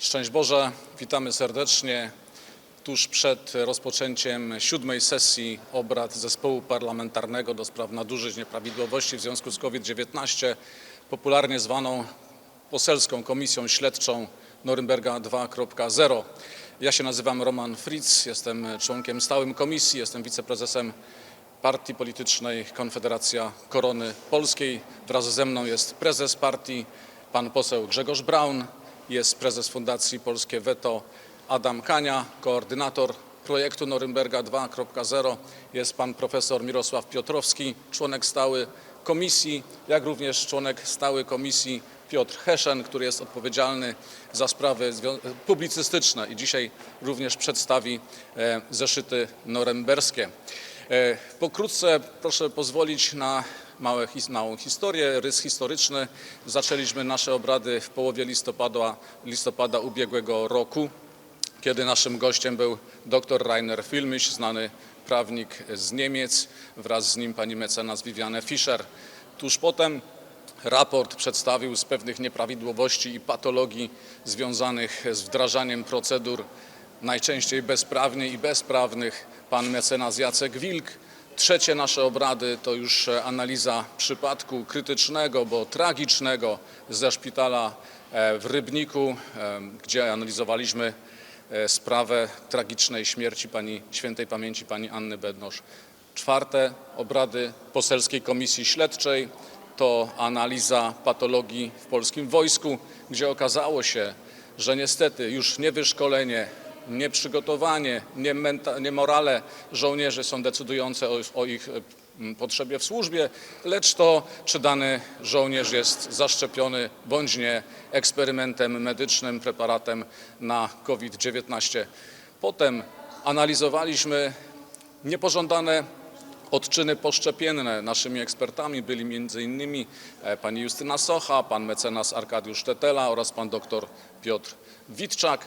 Szczęść Boże, witamy serdecznie tuż przed rozpoczęciem siódmej sesji obrad Zespołu Parlamentarnego do spraw nadużyć, nieprawidłowości w związku z COVID-19, popularnie zwaną Poselską Komisją Śledczą Norymberga 2.0. Ja się nazywam Roman Fritz, jestem członkiem stałym komisji, jestem wiceprezesem partii politycznej Konfederacja Korony Polskiej. Wraz ze mną jest prezes partii, pan poseł Grzegorz Braun, jest prezes Fundacji Polskie Weto Adam Kania, koordynator projektu Norymberga 2.0, jest pan profesor Mirosław Piotrowski, członek stały komisji, jak również członek stałej komisji Piotr Heszen, który jest odpowiedzialny za sprawy publicystyczne i dzisiaj również przedstawi e, zeszyty norymberskie. E, Pokrótce proszę pozwolić na małe, małą historię, rys historyczny. Zaczęliśmy nasze obrady w połowie listopada, listopada ubiegłego roku, kiedy naszym gościem był dr Rainer Filmisch, znany prawnik z Niemiec, wraz z nim pani mecenas Viviane Fischer. Tuż potem raport przedstawił z pewnych nieprawidłowości i patologii związanych z wdrażaniem procedur najczęściej bezprawnie i bezprawnych pan mecenas Jacek Wilk. Trzecie nasze obrady to już e, analiza przypadku krytycznego, bo tragicznego ze szpitala e, w Rybniku, e, gdzie analizowaliśmy sprawę tragicznej śmierci pani świętej pamięci pani Anny Bednosz. Czwarte obrady Poselskiej Komisji Śledczej to analiza patologii w polskim wojsku, gdzie okazało się, że niestety już nie wyszkolenie, nie menta, nie morale żołnierzy są decydujące o, o ich e, potrzebie w służbie, lecz to, czy dany żołnierz jest zaszczepiony bądź nie eksperymentem medycznym, preparatem na COVID-19. Potem analizowaliśmy niepożądane odczyny poszczepienne. Naszymi ekspertami byli m.in. e, pani Justyna Socha, pan mecenas Arkadiusz Tetela oraz pan dr Piotr Witczak.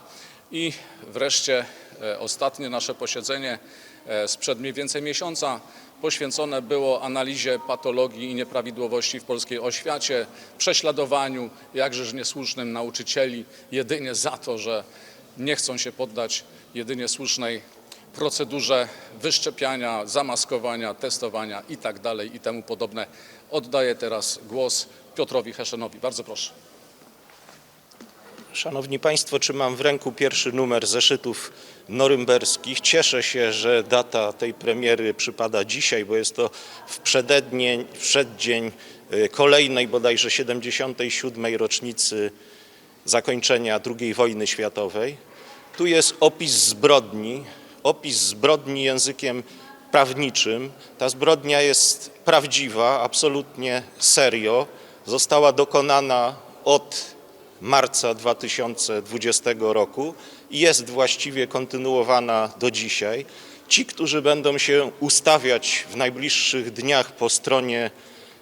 I wreszcie e, ostatnie nasze posiedzenie e, sprzed mniej więcej miesiąca poświęcone było analizie patologii i nieprawidłowości w polskiej oświacie, prześladowaniu jakżeż niesłusznym nauczycieli jedynie za to, że nie chcą się poddać jedynie słusznej procedurze wyszczepiania, zamaskowania, testowania i tak i temu podobne. Oddaję teraz głos Piotrowi Heszenowi. Bardzo proszę. Szanowni Państwo, trzymam w ręku pierwszy numer zeszytów norymberskich. Cieszę się, że data tej premiery przypada dzisiaj, bo jest to w przedednie, przeddzień y, kolejnej bodajże 77. rocznicy zakończenia II wojny światowej. Tu jest opis zbrodni, opis zbrodni językiem prawniczym. Ta zbrodnia jest prawdziwa, absolutnie serio. Została dokonana od marca 2020 roku i jest właściwie kontynuowana do dzisiaj. Ci, którzy będą się ustawiać w najbliższych dniach po stronie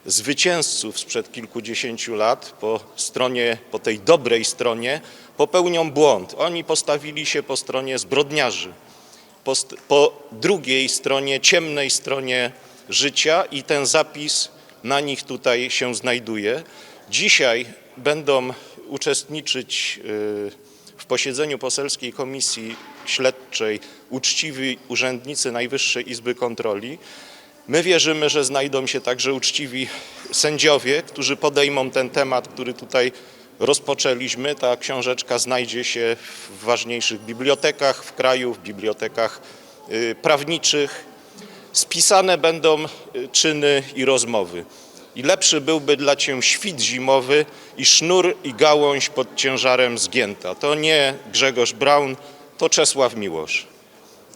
zwycięzców sprzed kilkudziesięciu lat, po stronie, po tej dobrej stronie, popełnią błąd. Oni postawili się po stronie zbrodniarzy, po, po drugiej stronie, ciemnej stronie życia i ten zapis na nich tutaj się znajduje. Dzisiaj będą uczestniczyć y, w posiedzeniu Poselskiej Komisji Śledczej uczciwi urzędnicy Najwyższej Izby Kontroli. My wierzymy, że znajdą się także uczciwi sędziowie, którzy podejmą ten temat, który tutaj rozpoczęliśmy. Ta książeczka znajdzie się w ważniejszych bibliotekach w kraju, w bibliotekach y, prawniczych. Spisane będą y, czyny i rozmowy. I lepszy byłby dla Cię świt zimowy i sznur i gałąź pod ciężarem zgięta. To nie Grzegorz Braun, to Czesław Miłosz.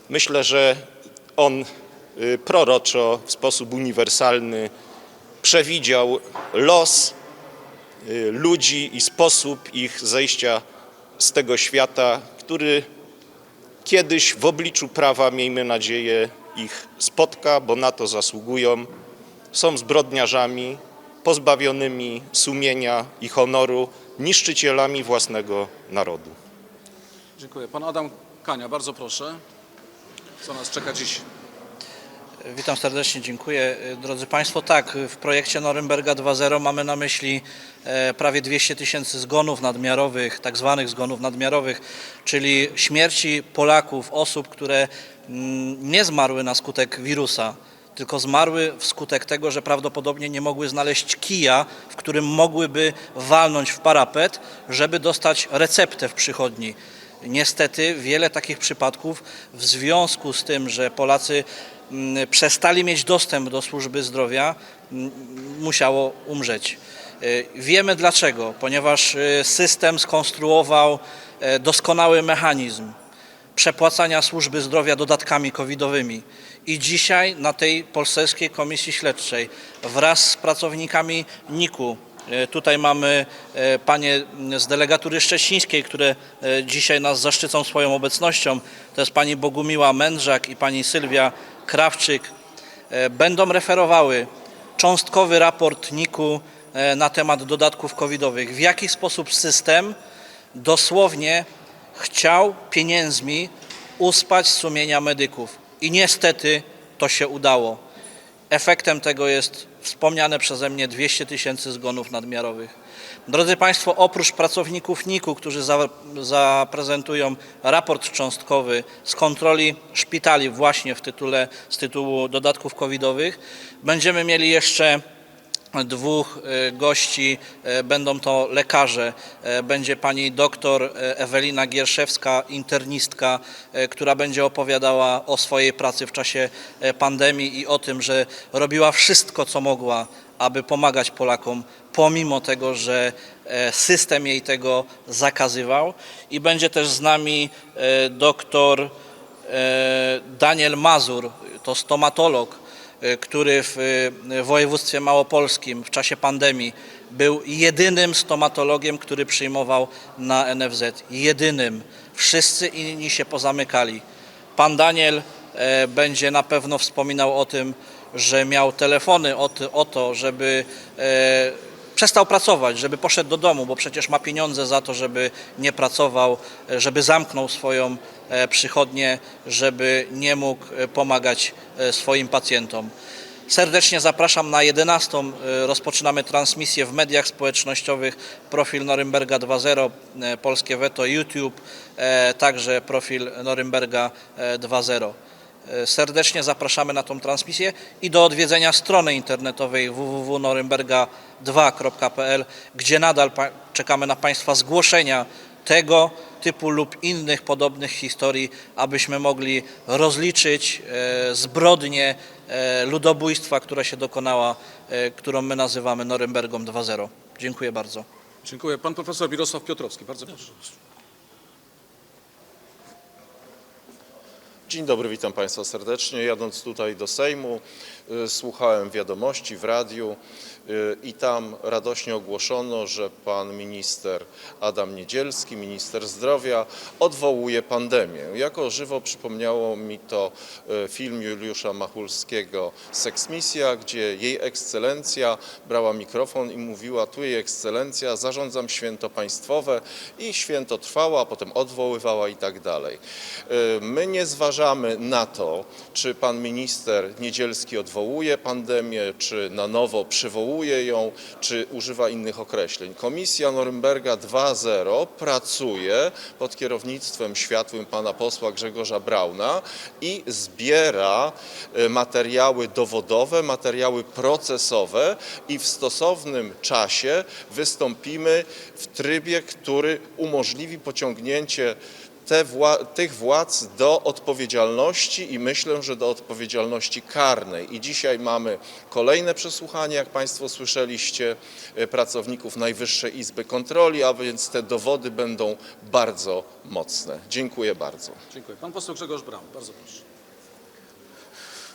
Myślę, że on y, proroczo, w sposób uniwersalny przewidział los y, ludzi i sposób ich zejścia z tego świata, który kiedyś w obliczu prawa, miejmy nadzieję, ich spotka, bo na to zasługują. Są zbrodniarzami, pozbawionymi sumienia i honoru, niszczycielami własnego narodu. Dziękuję. Pan Adam Kania, bardzo proszę. Co nas czeka dziś? Witam serdecznie, dziękuję. Drodzy Państwo, tak, w projekcie Norymberga 2.0 mamy na myśli e, prawie 200 tysięcy zgonów nadmiarowych, tak zwanych zgonów nadmiarowych, czyli śmierci Polaków, osób, które mm, nie zmarły na skutek wirusa, tylko zmarły wskutek tego, że prawdopodobnie nie mogły znaleźć kija, w którym mogłyby walnąć w parapet, żeby dostać receptę w przychodni. Niestety wiele takich przypadków w związku z tym, że Polacy mm, przestali mieć dostęp do służby zdrowia, mm, musiało umrzeć. Y, Wiemy dlaczego, ponieważ y, system skonstruował e, doskonały mechanizm przepłacania służby zdrowia dodatkami covidowymi. I dzisiaj na tej Polskiej Komisji Śledczej wraz z pracownikami NIK-u, e, tutaj mamy e, panie z delegatury szczecińskiej, które e, dzisiaj nas zaszczycą swoją obecnością, to jest pani Bogumiła Mędrzak i pani Sylwia Krawczyk, będą referowały cząstkowy raport NIK-u na temat dodatków covidowych. W jaki sposób system dosłownie chciał pieniędzmi uspać sumienia medyków. I niestety to się udało. Efektem tego jest wspomniane przeze mnie 200 tysięcy zgonów nadmiarowych. Drodzy Państwo, oprócz pracowników NIK-u, którzy za, zaprezentują raport cząstkowy z kontroli szpitali właśnie w tytule, z tytułu dodatków covidowych, będziemy mieli jeszcze dwóch e, gości. E, Będą to lekarze. E, Będzie pani doktor Ewelina Gierszewska, internistka, która będzie opowiadała o swojej pracy w czasie pandemii i o tym, że robiła wszystko, co mogła, aby pomagać Polakom, pomimo tego, że system jej tego zakazywał. I będzie też z nami doktor Daniel Mazur, to stomatolog, który w e, województwie małopolskim w czasie pandemii był jedynym stomatologiem, który przyjmował na NFZ. Jedynym. Wszyscy inni się pozamykali. Pan Daniel e, będzie na pewno wspominał o tym, że miał telefony o, to, żeby e, przestał pracować, żeby poszedł do domu, bo przecież ma pieniądze za to, żeby nie pracował, e, żeby zamknął swoją e, przychodnię, żeby nie mógł e, pomagać swoim pacjentom. Serdecznie zapraszam na 11. e, Rozpoczynamy transmisję w mediach społecznościowych. Profil Norymberga 2.0, e, Polskie Weto, YouTube, także profil Norymberga e, 2.0. E, Serdecznie zapraszamy na tą transmisję i do odwiedzenia strony internetowej www.norymberga2.pl, gdzie nadal czekamy na Państwa zgłoszenia tego typu lub innych podobnych historii, abyśmy mogli rozliczyć e, zbrodnię e, ludobójstwa, która się dokonała, którą my nazywamy Norymbergą 2.0. Dziękuję bardzo. Dziękuję. Pan profesor Mirosław Piotrowski, bardzo proszę. Dzień dobry, witam Państwa serdecznie. Jadąc tutaj do Sejmu, słuchałem wiadomości w radiu y, i tam radośnie ogłoszono, że pan minister Adam Niedzielski, minister zdrowia, odwołuje pandemię. Jako żywo przypomniało mi to y, film Juliusza Machulskiego Seksmisja, gdzie jej ekscelencja brała mikrofon i mówiła, tu jej ekscelencja, zarządzam święto państwowe i święto trwało, a potem odwoływała i tak dalej. Y, My nie zważamy na to, czy pan minister Niedzielski odwołuje pandemię, czy na nowo przywołuje ją, czy używa innych określeń. Komisja Norymberga 2.0 pracuje pod kierownictwem światłym pana posła Grzegorza Brauna i zbiera y, materiały dowodowe, materiały procesowe i w stosownym czasie wystąpimy w trybie, który umożliwi pociągnięcie wła- tych władz do odpowiedzialności i myślę, że do odpowiedzialności karnej. I dzisiaj mamy kolejne przesłuchanie, jak Państwo słyszeliście, e, pracowników Najwyższej Izby Kontroli, a więc te dowody będą bardzo mocne. Dziękuję bardzo. Dziękuję. Pan poseł Grzegorz Braun, bardzo proszę.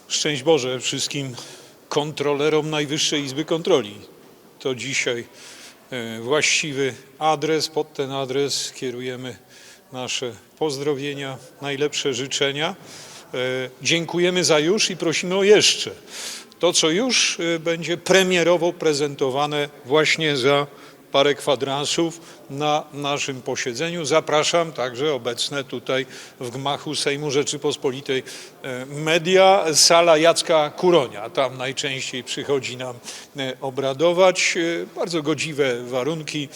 Szczęść Boże wszystkim kontrolerom Najwyższej Izby Kontroli. To dzisiaj e, właściwy adres. Pod ten adres kierujemy nasze pozdrowienia, najlepsze życzenia. E, Dziękujemy za już i prosimy o jeszcze. To, co już e, będzie premierowo prezentowane właśnie za parę kwadransów na naszym posiedzeniu. Zapraszam także obecne tutaj w gmachu Sejmu Rzeczypospolitej e, media, sala Jacka Kuronia. Tam najczęściej przychodzi nam e, obradować. E, Bardzo godziwe warunki.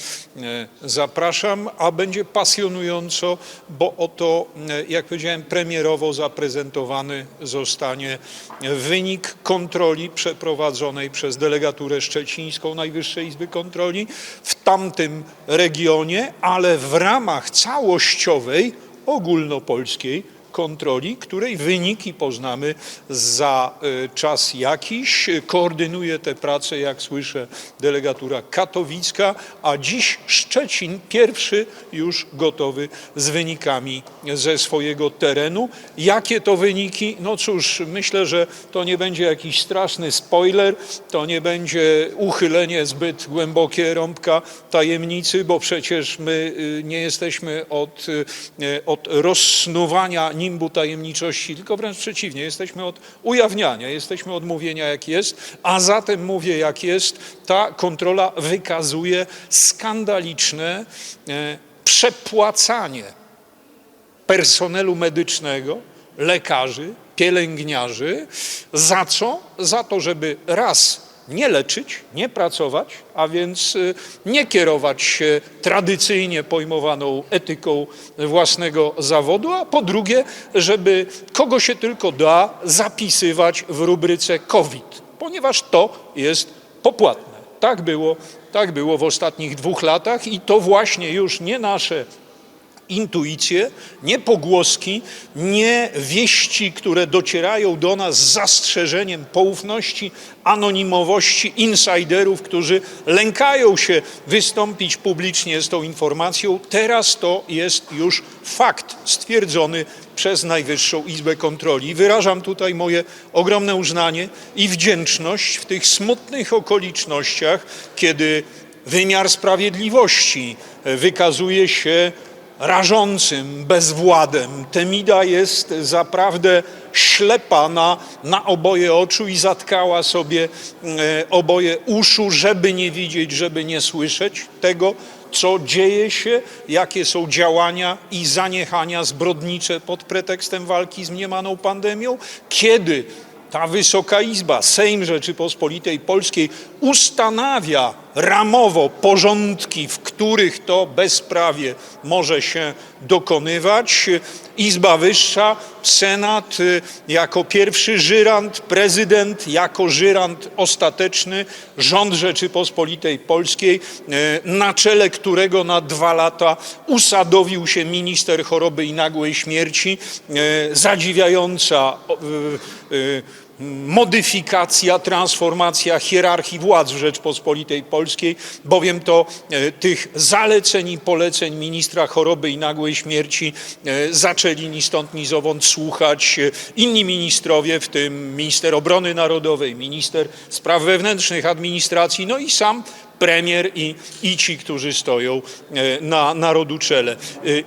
Zapraszam, a będzie pasjonująco, bo oto, jak powiedziałem, premierowo zaprezentowany zostanie wynik kontroli przeprowadzonej przez delegaturę szczecińską Najwyższej Izby Kontroli w tamtym regionie, ale w ramach całościowej, ogólnopolskiej kontroli, której wyniki poznamy za e, czas jakiś. Koordynuje te prace, jak słyszę, delegatura katowicka, a dziś Szczecin pierwszy już gotowy z wynikami ze swojego terenu. Jakie to wyniki? No cóż, myślę, że to nie będzie jakiś straszny spoiler, to nie będzie uchylenie zbyt głębokie rąbka tajemnicy, bo przecież my y, nie jesteśmy od, y, od rozsnuwania nimbu tajemniczości, tylko wręcz przeciwnie, jesteśmy od ujawniania, jesteśmy od mówienia jak jest, a zatem mówię jak jest, ta kontrola wykazuje skandaliczne e, przepłacanie personelu medycznego, lekarzy, pielęgniarzy. Za co? Za to, żeby raz nie leczyć, nie pracować, a więc y, nie kierować się tradycyjnie pojmowaną etyką własnego zawodu, a po drugie, żeby kogo się tylko da zapisywać w rubryce COVID, ponieważ to jest popłatne. Tak było, tak było w ostatnich dwóch latach i to właśnie już nie nasze intuicje, nie pogłoski, nie wieści, które docierają do nas z zastrzeżeniem poufności, anonimowości insiderów, którzy lękają się wystąpić publicznie z tą informacją. Teraz to jest już fakt stwierdzony przez Najwyższą Izbę Kontroli. Wyrażam tutaj moje ogromne uznanie i wdzięczność w tych smutnych okolicznościach, kiedy wymiar sprawiedliwości wykazuje się rażącym bezwładem. Temida jest zaprawdę ślepa na, na oboje oczu i zatkała sobie e, oboje uszu, żeby nie widzieć, żeby nie słyszeć tego, co dzieje się, jakie są działania i zaniechania zbrodnicze pod pretekstem walki z mniemaną pandemią, kiedy ta Wysoka Izba, Sejm Rzeczypospolitej Polskiej ustanawia ramowo porządki, w których to bezprawie może się dokonywać. Izba Wyższa, Senat y, jako pierwszy żyrant, prezydent jako żyrant ostateczny, rząd Rzeczypospolitej Polskiej, y, na czele którego na dwa lata usadowił się minister choroby i nagłej śmierci, y, zadziwiająca y, y, modyfikacja, transformacja hierarchii władz w Rzeczpospolitej Polskiej, bowiem to e, tych zaleceń i poleceń ministra choroby i nagłej śmierci e, zaczęli ni stąd, ni zowąd słuchać e, inni ministrowie, w tym minister obrony narodowej, minister spraw wewnętrznych, administracji, no i sam premier i, i ci, którzy stoją e, na narodu czele. E,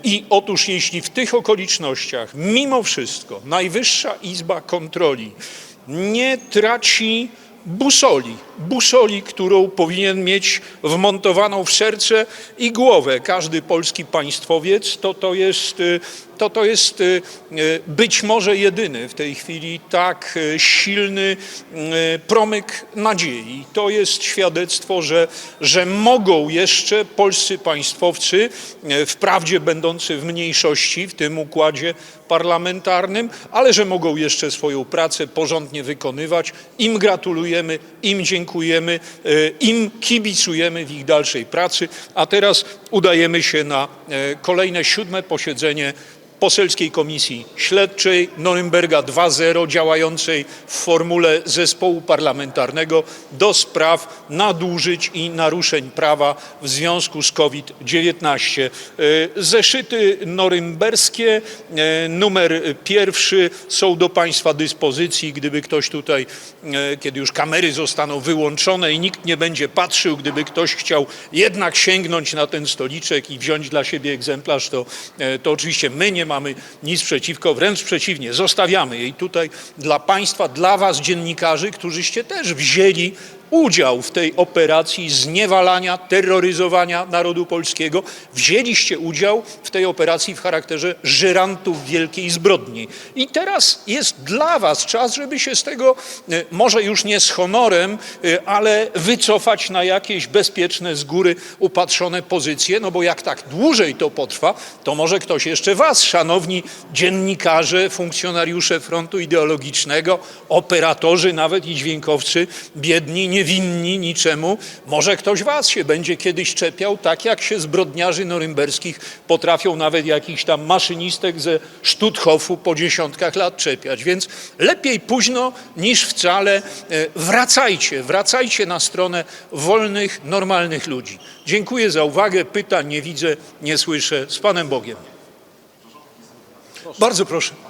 I otóż jeśli w tych okolicznościach mimo wszystko Najwyższa Izba Kontroli nie traci busoli, busoli, którą powinien mieć wmontowaną w serce i głowę każdy polski państwowiec, to to jest, y, to to jest y, y, być może jedyny w tej chwili tak silny promyk nadziei. To jest świadectwo, że, że mogą jeszcze polscy państwowcy, wprawdzie będący w mniejszości w tym układzie parlamentarnym, ale że mogą jeszcze swoją pracę porządnie wykonywać. Im im dziękujemy, y, im kibicujemy w ich dalszej pracy. A teraz udajemy się na e, kolejne siódme posiedzenie Poselskiej Komisji Śledczej Norymberga 2.0 działającej w formule zespołu parlamentarnego do spraw nadużyć i naruszeń prawa w związku z COVID-19. E, Zeszyty norymberskie, e, numer pierwszy są do Państwa dyspozycji, gdyby ktoś tutaj, e, kiedy już kamery zostaną wyłączone i nikt nie będzie patrzył, gdyby ktoś chciał jednak sięgnąć na ten stoliczek i wziąć dla siebie egzemplarz, to, to oczywiście my nie mamy nic przeciwko, wręcz przeciwnie, zostawiamy jej tutaj dla Państwa, dla Was, dziennikarzy, którzyście też wzięli udział w tej operacji zniewalania, terroryzowania narodu polskiego. Wzięliście udział w tej operacji w charakterze żyrantów wielkiej zbrodni. I teraz jest dla was czas, żeby się z tego, e, może już nie z honorem, e, ale wycofać na jakieś bezpieczne, z góry upatrzone pozycje, no bo jak tak dłużej to potrwa, to może ktoś jeszcze was, szanowni dziennikarze, funkcjonariusze frontu ideologicznego, operatorzy nawet i dźwiękowcy, biedni, niewinni niczemu, może ktoś was się będzie kiedyś czepiał, tak jak się zbrodniarzy norymberskich potrafią nawet jakiś tam maszynistek ze Stutthofu po dziesiątkach lat czepiać. Więc lepiej późno niż wcale. E, Wracajcie, wracajcie na stronę wolnych, normalnych ludzi. Dziękuję za uwagę. Pytań nie widzę, nie słyszę. Z Panem Bogiem. Bardzo proszę.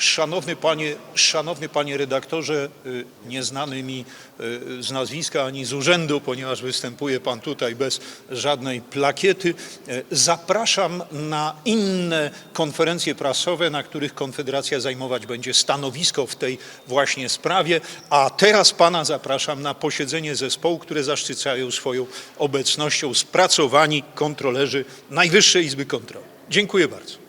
Szanowny panie, szanowny panie redaktorze, y, nieznany mi y, z nazwiska ani z urzędu, ponieważ występuje pan tutaj bez żadnej plakiety, y, zapraszam na inne konferencje prasowe, na których Konfederacja zajmować będzie stanowisko w tej właśnie sprawie, a teraz pana zapraszam na posiedzenie zespołu, które zaszczycają swoją obecnością spracowani kontrolerzy Najwyższej Izby Kontroli. Dziękuję bardzo.